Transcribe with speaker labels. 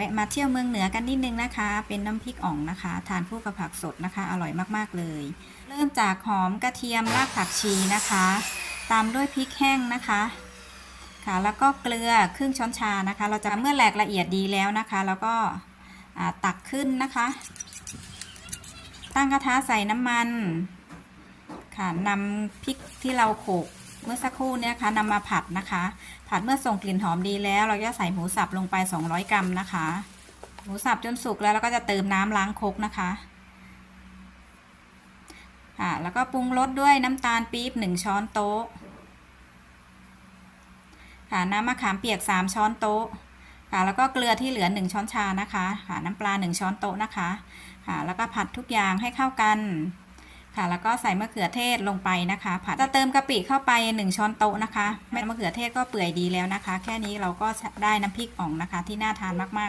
Speaker 1: แวะมาเที่ยวเมืองเหนือกันนิดนึงนะคะ เป็นน้ำพริกอ่องนะคะ ทานคู่กับผักสดนะคะ อร่อยมากๆเลย เริ่มจากหอมกระเทียมรากผักชีนะคะ ตามด้วยพริกแห้งนะคะค่ะแล้วก็เกลือครึ่งช้อนชานะคะ เราจะเมื่อแหลกละเอียดดีแล้วนะคะ แล้วก็ตักขึ้นนะคะ ตั้งกระทะใส่น้ำมันค่ะนำพริกที่เราโขลก มื่อสักครู่เนี่ยค่ะนำมาผัดนะคะ ผัดเมื่อส่งกลิ่นหอมดีแล้ว เราจะใส่หมูสับลงไป 200 กรัมนะคะ หมูสับจนสุกแล้วเราก็จะเติมน้ำล้างครกนะคะค่ะแล้วก็ปรุงรสด้วยน้ำตาลปี๊บ1 ช้อนโต๊ะค่ะน้ำมะขามเปียก 3 ช้อนโต๊ะค่ะแล้วก็เกลือที่เหลือ 1 ช้อนชานะคะค่ะน้ำปลา 1 ช้อนโต๊ะนะคะค่ะแล้วก็ผัดทุกอย่างให้เข้ากัน ค่ะ แล้วก็ใส่มะเขือเทศลงไปนะคะ ผัดจะเติมกะปิเข้าไป 1 ช้อนโต๊ะนะคะแม่มะเขือเทศก็เปื่อยดีแล้วนะคะ แค่นี้เราก็ได้น้ำพริกอ่องนะคะ ที่น่าทานมากๆ